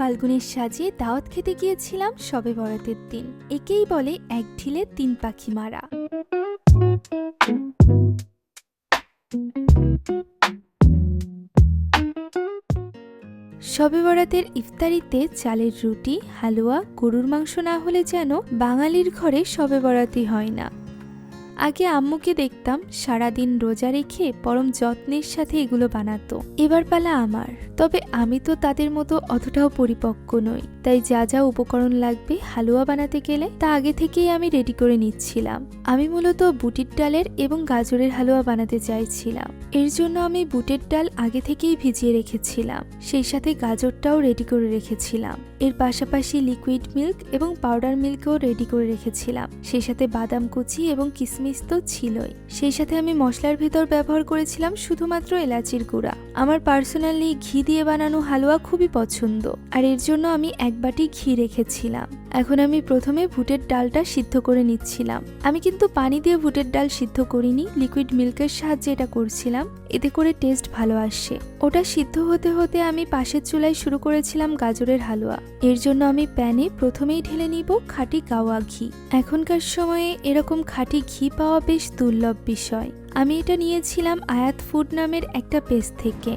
ফাল্গুনের সাজে দাওয়াত খেতে গিয়েছিলাম সবে বরাতের দিন। একেই বলে এক ঢিলে তিন পাখি মারা। শবে বরাতের ইফতারিতে চালের রুটি, হালুয়া, গরুর মাংস না হলে যেন বাঙালির ঘরে শবে বরাতই হয় না। আগে আম্মুকে দেখতাম সারাদিন রোজা রেখে পরম যত্নের সাথে এগুলো বানাতো। এবার পালা আমার। তবে আমি তো তাদের মতো অতটাও পরিপক্ক নই। তাই যা যা উপকরণ লাগবে হালুয়া বানাতে গেলে তা আগে থেকেই আমি রেডি করে নিচ্ছিলাম। আমি মূলত বুটির ডালের এবং গাজরের হালুয়া বানাতে চাইছিলাম। এর জন্য আমি বুটের ডাল আগে থেকেই ভিজিয়ে রেখেছিলাম। সেই সাথে গাজরটাও রেডি করে রেখেছিলাম। এর পাশাপাশি লিকুইড মিল্ক এবং পাউডার মিল্কও রেডি করে রেখেছিলাম। সেই সাথে বাদাম কুচি এবং কিশমিশ তো ছিলই। সেই সাথে আমি মশলার ভেতর ব্যবহার করেছিলাম শুধুমাত্র এলাচির গুঁড়া। আমার পার্সোনালি ঘি দিয়ে বানানো হালুয়া খুবই পছন্দ। আর এর জন্য আমি এক বাটি ঘি রেখেছিলাম। এখন আমি প্রথমে ভুটের ডালটা সিদ্ধ করে নিচ্ছিলাম। আমি কিন্তু পানি দিয়ে ভুটের ডাল সিদ্ধ করিনি লিকুইড মিল্কের সাহায্যে এটা করছিলাম। এতে করে টেস্ট ভালো আসে। ওটা সিদ্ধ হতে হতে আমি পাশের চুলায় শুরু করেছিলাম গাজরের হালুয়া। এর জন্য আমি প্যানে প্রথমেই ঢেলে নিব খাঁটি গাওয়া ঘি। এখনকার সময়ে এরকম খাঁটি ঘি পাওয়া বেশ দুর্লভ বিষয়। আমি এটা নিয়েছিলাম আয়াত ফুড নামের একটা পেজ থেকে।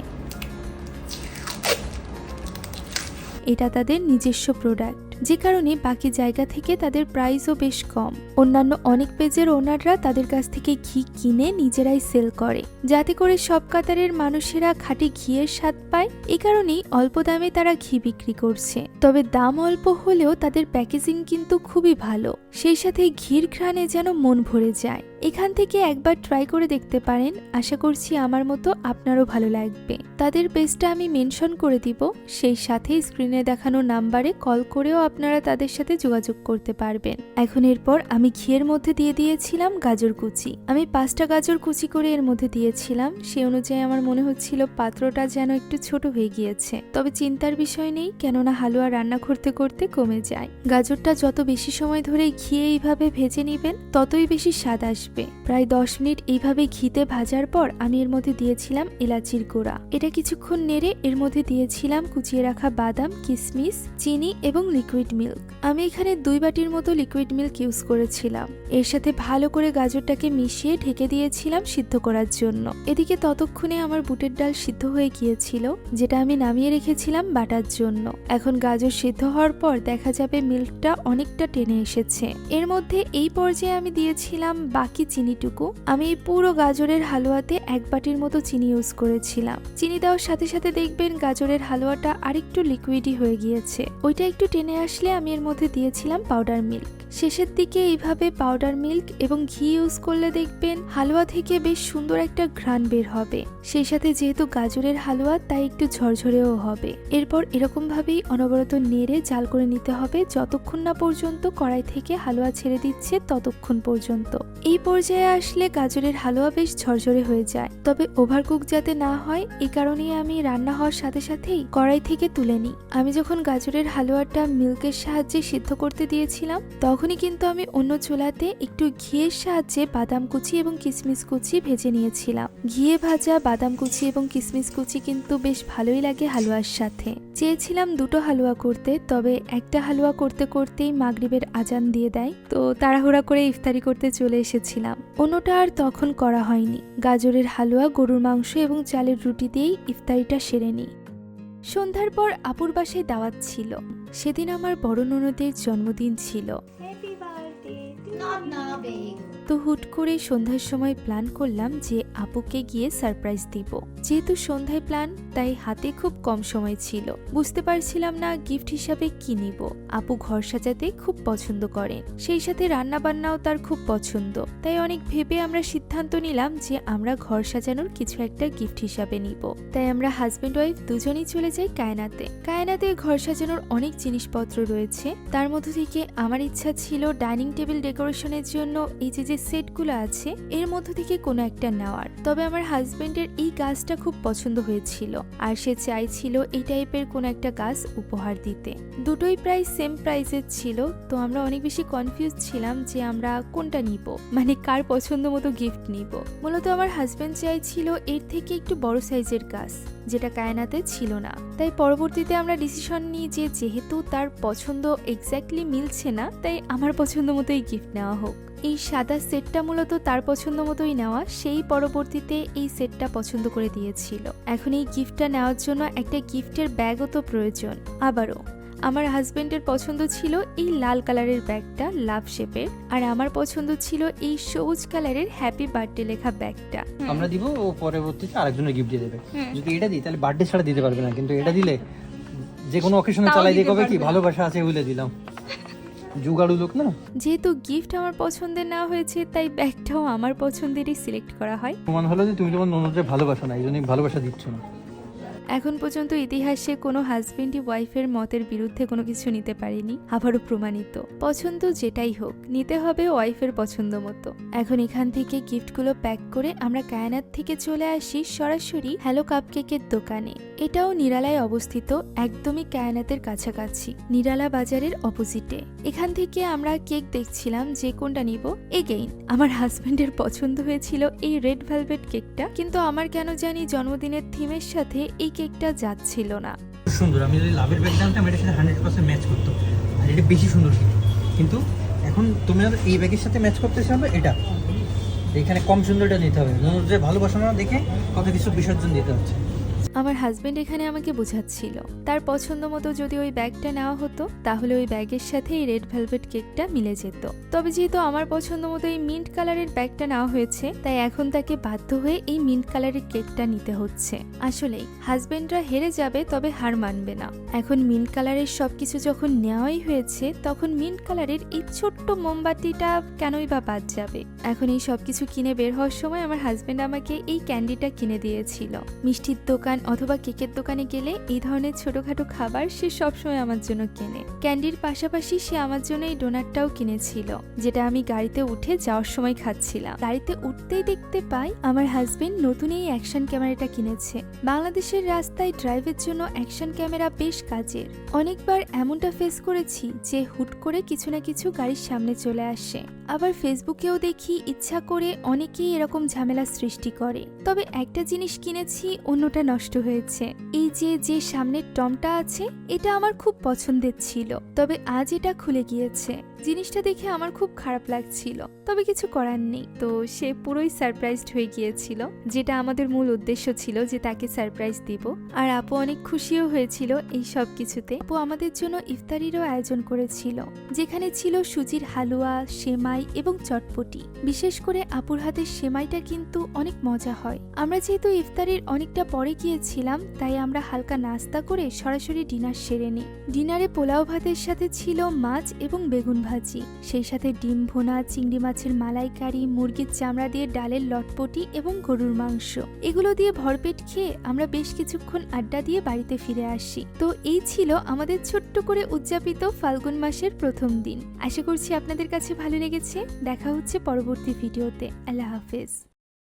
এটা তাদের নিজস্ব প্রোডাক্ট যে কারণে বাকি জায়গা থেকে তাদের প্রাইসও বেশ কম। অন্যান্য অনেক পেজের ওনাররা তাদের কাছ থেকে ঘি কিনে নিজেরাই সেল করে। যাতে করে সব কাতারের মানুষেরা খাঁটি ঘিয়ের স্বাদ পায়, এ কারণেই অল্প দামে তারা ঘি বিক্রি করছে। তবে দাম অল্প হলেও তাদের প্যাকেজিং কিন্তু খুবই ভালো। সেই সাথে ঘির ঘ্রাণে যেন মন ভরে যায়। এখান থেকে একবার ট্রাই করে দেখতে পারেন। আশা করছি আমার মতো আপনারও ভালো লাগবে। তাদের পেজটা আমি মেনশন করে দিব। সেই সাথে স্ক্রিনে দেখানো নাম্বারে কল করেও আপনারা তাদের সাথে যোগাযোগ করতে পারবেন। এখন এরপর আমি ঘিয়ের মধ্যে দিয়ে দিয়েছিলাম গাজর কুচি। আমি পাঁচটা গাজর কুচি করে এর মধ্যে দিয়েছিলাম। সে অনুযায়ী আমার মনে হচ্ছিল পাত্রটা যেন একটু ছোট হয়ে গিয়েছে। তবে চিন্তার বিষয় নেই, কেননা হালুয়া রান্না করতে করতে কমে যায়। গাজরটা যত বেশি সময় ধরে ঘিয়ে এইভাবে ভেজে নেবেন, ততই বেশি স্বাদ আসবে। প্রায় দশ মিনিট এইভাবে ঘিতে ভাজার পর আমি এর মধ্যে দিয়েছিলাম এলাচির গুঁড়া। এটা কিছুক্ষণ নেড়ে এর মধ্যে দিয়েছিলাম কুচিয়ে রাখা বাদাম কিশমিশ চিনি এবং লিকুইড মিল্ক আমি এখানে দুই বাটির মতো লিকুইড মিল্ক ইউজ করেছিলাম। এর সাথে ভালো করে গাজরটাকে মিশিয়ে ঢেকে দিয়েছিলাম সিদ্ধ করার জন্য। এদিকে ততক্ষণে আমার বুটের ডাল সিদ্ধ হয়ে গিয়েছিল, যেটা আমি নামিয়ে রেখেছিলাম বাটার জন্য। এখন গাজর সিদ্ধ হওয়ার পর দেখা যাবে মিল্কটা অনেকটা টেনে এসেছে। এর মধ্যে এই পর্যায়ে আমি দিয়েছিলাম বাকি চিনিটুকু আমি এই পুরো গাজরের হালুয়াতে এক বাটির মতো চিনি ইউজ করেছিলাম। চিনি দেওয়ার সাথে সাথে দেখবেন গাজরের হালুয়াটা আরেকটু লিকুইডই হয়ে গিয়েছে। ওইটা একটু টেনে আসলে আমি এর মধ্যে দিয়েছিলাম পাউডার মিল্ক শেষের দিকে এইভাবে পাউডার মিল্ক এবং ঘি ইউজ করলে দেখবেন হালুয়া থেকে বেশ সুন্দর একটা ঘ্রাণ বের হবে। সেই সাথে যেহেতু গাজরের হালুয়া, তাই একটু ঝরঝরেও হবে। এরপর এরকম ভাবেই অনবরত নেড়ে জাল করে নিতে হবে। যতক্ষণ না পর্যন্ত কড়াই থেকে হালুয়া ছেড়ে দিচ্ছে, ততক্ষণ পর্যন্ত। এই পর্যায়ে আসলে গাজরের হালুয়া বেশ ঝরঝরে হয়ে যায়। তবে ওভারকুক যাতে না হয়, এ কারণেই আমি রান্না হওয়ার সাথে সাথেই কড়াই থেকে তুলে নিই। আমি যখন গাজরের হালুয়াটা মিল্কের সাহায্যে সিদ্ধ করতে দিয়েছিলাম, তখনই কিন্তু আমি অন্য চুলাতে একটু ঘিয়ের সাহায্যে বাদাম কুচি এবং কিশমিশ কুচি ভেজে নিয়েছিলাম। ঘিয়ে ভাজা বাদাম কুচি এবং কিশমিশ কুচি কিন্তু বেশ ভালোই লাগে হালুয়ার সাথে। চেয়েছিলাম দুটো হালুয়া করতে, তবে একটা হালুয়া করতে করতেই মাগরিবের আজান দিয়ে দেয়। তো তাড়াহুড়া করে ইফতারি করতে চলে এসেছিলাম অন্যটা আর তখন করা হয়নি। গাজরের হালুয়া, গরুর মাংস এবং চালের রুটি দিয়েই ইফতারিটা সেরে নিই। সন্ধ্যার পর আপুর বাসায় দাওয়াত ছিল। সেদিন আমার বড় ননদের জন্মদিন ছিল। Not. তো হুট করে সন্ধ্যার সময় প্ল্যান করলাম যে আপুকে গিয়ে সারপ্রাইজ দিব। যেহেতু সন্ধ্যায় প্ল্যান তাই হাতে খুব কম সময় ছিল। বুঝতে পারছিলাম না গিফট হিসাবে কি নিব। আপু ঘর সাজাতে খুব পছন্দ করেন। সেই সাথে রান্না বান্নাও তার খুব পছন্দ। তাই অনেক ভেবে আমরা সিদ্ধান্ত নিলাম যে আমরা ঘর সাজানোর কিছু একটা গিফট হিসাবে নিব। তাই আমরা হাজব্যান্ড ওয়াইফ দুজনেই চলে যাই কায়নাতে। কায়নাতে ঘর সাজানোর অনেক জিনিসপত্র রয়েছে। তার মধ্য থেকে আমার ইচ্ছা ছিল ডাইনিং টেবিল ডেকোরেশনের জন্য এই যে যে সেটগুলো আছে, এর মধ্য থেকে কোনো একটা নেওয়ার। তবে আমার হাজবেন্ডের এই গাছটা খুব পছন্দ হয়েছিল, আর সে চাইছিল এই টাইপের কোনো একটা গাছ উপহার দিতে। দুটোই প্রায় সেম প্রাইসের ছিল, তো আমরা অনেক বেশি কনফিউজ ছিলাম যে আমরা কোনটা নিব মানে কার পছন্দ মতো গিফট নিব। মূলত আমার হাজবেন্ড চাইছিল এর থেকে একটু বড় সাইজের গাছ যেটা কায়নাতে ছিল না। তাই পরবর্তীতে আমরা ডিসিশন নিই যে যেহেতু তার পছন্দ এক্স্যাক্টলি মিলছে না, তাই আমার পছন্দ মতোই গিফট নেওয়া হোক। এই সাদা সেটটা মূলত তার পছন্দ মতোই নেওয়া সেই পরবর্তীতে এই সেটটা পছন্দ করে দিয়েছিল। এখন এই গিফটটা নেওয়ার জন্য একটা গিফটের ব্যাগও তো প্রয়োজন। আবারও আমার হাজবেন্ডের পছন্দ ছিল এই লাল কালারের ব্যাগটা লাভ শেপের আর আমার পছন্দ ছিল এই সবুজ কালারের হ্যাপি বার্থডে লেখা ব্যাগটা। আমরা দিব ও পরবর্তীতে আরেকজনের গিফট দিয়ে দেবে। যদি এটা দিই তাহলে বার্থডে ছাড়া দিতে পারবে না কিন্তু এটা দিলে যে কোনো অকেশনে চালাই দিয়ে কবে কি ভালোবাসা আছে বলে দিলাম। জুগাড়ু লোক না? যেহেতু গিফট আমার পছন্দের না হয়েছে তাই ব্যাগটাও আমার পছন্দেরই সিলেক্ট করা হয়। প্রমাণ হলো যে তুমি তোমার ননদকে ভালোবাসো না এই জন্যই ভালোবাসা দিচ্ছ না। এখন পর্যন্ত ইতিহাসে কোনো হাজবেন্ডই ওয়াইফের মতের বিরুদ্ধে কোনো কিছু নিতে পারেনি, আবারও প্রমাণিত। পছন্দ যেটাই হোক, নিতে হবে ওয়াইফের পছন্দ মতো। এখন এখান থেকে গিফটগুলো প্যাক করে আমরা কায়নাত থেকে চলে আসি সরাসরি হ্যালো কাপকেকের দোকানে। এটাও নিরালায় অবস্থিত, একদমই কায়নাতের কাছাকাছি, নিরালা বাজারের অপোজিটে এখান থেকে আমরা কেক দেখছিলাম যে কোনটা নিব। এগেইন আমার হাজবেন্ডের পছন্দ হয়েছিল এই রেড ভেলভেট কেকটা কিন্তু আমার কেন জানি জন্মদিনের থিমের সাথে এই কেকটা যাচ্ছিল না। সুন্দর, আমি যদি লাভের ব্যাগ জানতাম এটার সাথে হান্ড্রেড পার্সেন্ট ম্যাচ করতো। আর এটা বেশি সুন্দর কিন্তু এখন তুমি আর এই ব্যাগের সাথে ম্যাচ করতে চাবে এটা। এখানে কম সুন্দরটা নিতে হবে। ননদকে ভালোবাসা না দেখে কত কিছু বিসর্জন দিতে হচ্ছে। আমার হাজবেন্ড এখানে আমাকে বোঝাচ্ছিল। তার পছন্দ মতো যদি ওই ব্যাগটা নেওয়া হতো, তাহলে ওই ব্যাগের সাথে এই রেড ভেলভেট কেকটা মিলে যেত। তবে যেহেতু আমার পছন্দ মতো এই মিন্ট কালারের ব্যাগটা নেওয়া হয়েছে, তাই এখন তাকে বাধ্য হয়ে এই মিন্ট কালারের কেকটা নিতে হচ্ছে। আসলেই হাজবেন্ডরা হেরে যাবে, তবে হার মানবে না। এখন মিন্ট কালারের সবকিছু যখন নেওয়াই হয়েছে, তখন মিন্ট কালারের এই ছোট্ট মোমবাতিটা কেনই বা বাদ যাবে? এখন এই সবকিছু কিনে বের হওয়ার সময় আমার হাজবেন্ড আমাকে এই ক্যান্ডিটা কিনে দিয়েছিল। মিষ্টির দোকান অথবা কেকের দোকানে গেলে এই ধরনের ছোটখাটো খাবার সে সবসময় আমার জন্য কেনে। ক্যান্ডির পাশাপাশি সে আমার জন্য এই ডোনাটটাও কিনেছিল, যেটা আমি গাড়িতে উঠে যাওয়ার সময় খাচ্ছিলাম। গাড়িতে উঠতেই দেখতে পাই আমার হাজবেন্ড নতুন এই অ্যাকশন ক্যামেরাটা কিনেছে। বাংলাদেশের রাস্তায় ড্রাইভের জন্য অ্যাকশন ক্যামেরা বেশ কাজের। অনেকবার এমনটা ফেস করেছি যে হুট করে কিছু না কিছু গাড়ির সামনে চলে আসে। আবার ফেসবুকেও দেখি ইচ্ছা করে অনেকেই এরকম ঝামেলা সৃষ্টি করে। তবে একটা জিনিস কিনেছি, অন্যটা নষ্ট হয়েছে। এই যে যে সামনের টমটা আছে, এটা আমার খুব পছন্দের ছিল। তবে আজ এটা খুলে গিয়েছে। জিনিসটা দেখে আমার খুব খারাপ লাগছিল, তবে কিছু করার নেই। তো সে পুরোই সারপ্রাইজড হয়ে গিয়েছিল, যেটা আমাদের মূল উদ্দেশ্য ছিল যে তাকে সারপ্রাইজ দিব। আর আপু অনেক খুশিও হয়েছিল এই সব কিছুতে। আপু আমাদের জন্য ইফতারিরও আয়োজন করেছিল, যেখানে ছিল সুজির হালুয়া, সেমাই এবং চটপটি। বিশেষ করে আপুর হাতের সেমাইটা কিন্তু অনেক মজা হয়। আমরা যেহেতু ইফতারির অনেকটা পরে গিয়েছিলাম, তাই আমরা হালকা নাস্তা করে সরাসরি ডিনার সেরে নিই। ডিনারে পোলাও ভাতের সাথে ছিল মাছ এবং বেগুন ভাজি সেই সাথে ডিম ভোনা, চিংড়ি মাছের মালাইকারি, মুরগির চামড়া দিয়ে ডালের লটপটি এবং গরুর মাংস। এগুলো দিয়ে ভরপেট খেয়ে আমরা বেশ কিছুক্ষণ আড্ডা দিয়ে বাড়িতে ফিরে আসি। তো এই ছিল আমাদের ছোট্ট করে উদযাপিত ফাল্গুন মাসের প্রথম দিন। আশা করছি আপনাদের কাছে ভালো লেগেছে। দেখা হচ্ছে পরবর্তী ভিডিওতে। আল্লাহ হাফেজ।